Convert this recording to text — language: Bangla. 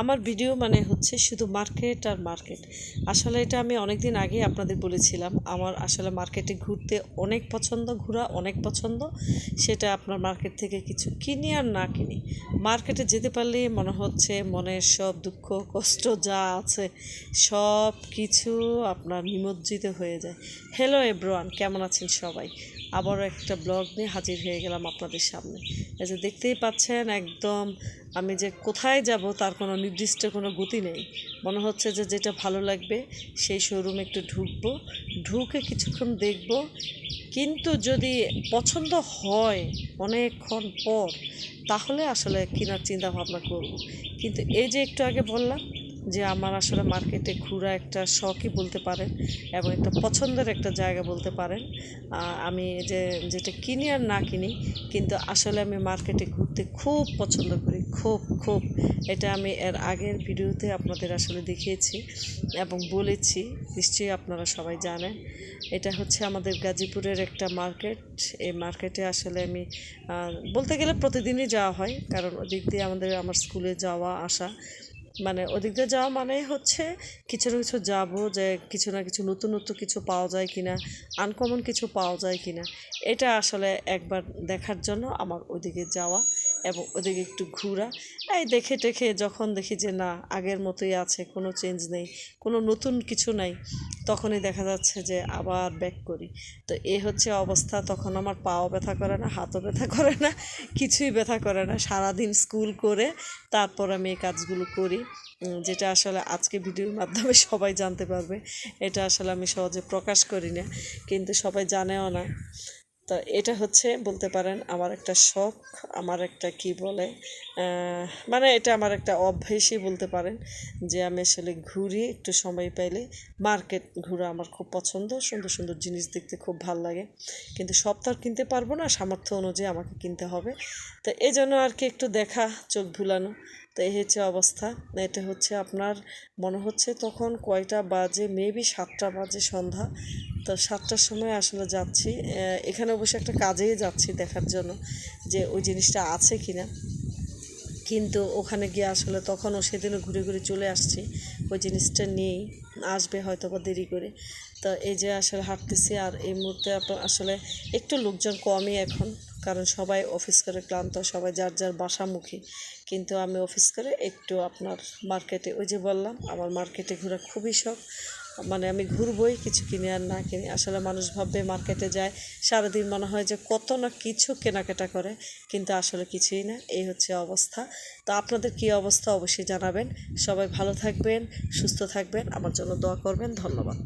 আমার ভিডিও মানে হচ্ছে শুধু মার্কেট আর মার্কেট আসলে এটা আমি অনেক দিন আগে আপনাদের বলেছিলাম, আমার আসলে মার্কেটে ঘুরতে অনেক পছন্দ, ঘোরা অনেক পছন্দ, সেটা আপনার মার্কেট থেকে কিছু কিনি আর না কিনি। মার্কেটে যেতে পারলে মনে হচ্ছে মনের সব দুঃখ, কষ্ট যা আছে, সব কিছু আপনার নিমজ্জিত হয়ে যায়। হ্যালো এব্রোয়ান কেমন আছেন সবাই? আবারও একটা ব্লগ নিয়ে হাজির হয়ে গেলাম আপনাদের সামনে। এই যে দেখতেই পাচ্ছেন, একদম আমি যে কোথায় যাব তার কোনো নির্দিষ্ট কোনো গতি নেই। মনে হচ্ছে যে যেটা ভালো লাগবে সেই শোরুমে একটু ঢুকবো, ঢুকে কিছুক্ষণ দেখব। কিন্তু যদি পছন্দ হয় অনেকক্ষণ পর, তাহলে আসলে কেনার চিন্তা ভাবনা করব। কিন্তু এই যে একটু আগে বললাম যে আমার আসলে মার্কেটে ঘোরা একটা শখই বলতে পারেন এবং একটা পছন্দের একটা জায়গা বলতে পারেন। আমি যে, যেটা কিনি আর না কিনি, কিন্তু আসলে আমি মার্কেটে ঘুরতে খুব পছন্দ করি, খুব খুব। এটা আমি এর আগের ভিডিওতে আপনাদের আসলে দেখিয়েছি এবং বলেছি, নিশ্চয়ই আপনারা সবাই জানেন। এটা হচ্ছে আমাদের গাজীপুরের একটা মার্কেট এই মার্কেটে আসলে আমি বলতে গেলে প্রতিদিনই যাওয়া হয়, কারণ ওদিক দিয়ে আমাদের, আমার স্কুলে যাওয়া, আসা মানে ওদিক দিয়ে যাওয়া মানে হচ্ছে কিছু না কিছু যাব, যে কিছু না কিছু নতুন নতুন কিছু পাওয়া যায় কিনা আনকমন কিছু পাওয়া যায় কিনা এটা আসলে একবার দেখার জন্য আমার ওদিকে যাওয়া। এবং ওদিকে একটু ঘোরা। এই দেখে টেখে যখন দেখি যে না, আগের মতোই আছে, কোনো চেঞ্জ নেই, কোনো নতুন কিছু নাই, তখনই দেখা যাচ্ছে যে আবার ব্যাক করি। তো এ হচ্ছে অবস্থা, তখন আমার পাও ব্যথা করে না, হাতও ব্যথা করে না, কিছুই ব্যথা করে না। সারাদিন স্কুল করে, তারপর আমি এই কাজগুলো করি। যেটা আসলে আজকে ভিডিওর মাধ্যমে সবাই জানতে পারবে। এটা আসলে আমি সহজে প্রকাশ করি না, কিন্তু সবাই জানেও না। তো এটা হচ্ছে বলতে পারেন আমার একটা শখ, আমার একটা কি বলে মানে এটা আমার একটা অভ্যেসই বলতে পারেন যে আমি আসলে ঘুরি, একটু সময় পাইলে মার্কেট ঘোরা আমার খুব পছন্দ, সুন্দর সুন্দর জিনিস দেখতে খুব ভালো লাগে। কিন্তু আর কিনতে পারব না, সামর্থ্য অনুযায়ী আমাকে কিনতে হবে। তো এই জন্য আর কি একটু দেখা, চোখ ভুলানো তো এই হচ্ছে অবস্থা। এটা হচ্ছে আপনার, মনে হচ্ছে তখন কয়টা বাজে মেবি সাতটা বাজে সন্ধ্যা। তো সাতটার সময় আসলে যাচ্ছি। এখানে অবশ্য একটা কাজেই যাচ্ছি দেখার জন্য যে ওই জিনিসটা আছে কি না কিন্তু ওখানে গিয়ে আসলে তখনও সেদিনও ঘুরে ঘুরে চলে আসছি। ওই জিনিসটা নিয়েই আসবে হয়তো বা দেরি করে। তো এই যে আসলে হাঁটতেছি আর এই মুহূর্তে আসলে একটু লোকজন কমই এখন। কারণ সবাই অফিস করে ক্লান্ত, সবাই যার যার বাসামুখী। কিন্তু আমি অফিস করে একটু আপনার মার্কেটে ওই যে বললাম, আমার মার্কেটে ঘোরা খুবই শখ। মানে আমি ঘুরবই, কিছু কিনে আর না কিনি। আসলে মানুষ ভাববে মার্কেটে যায়, সারাদিন মনে হয় যে কত না কিছু কেনাকাটা করে, কিন্তু আসলে কিছুই না, এই হচ্ছে অবস্থা। তো আপনাদের কী অবস্থা অবশ্যই জানাবেন। সবাই ভালো থাকবেন, সুস্থ থাকবেন, আমার জন্য দোয়া করবেন, ধন্যবাদ।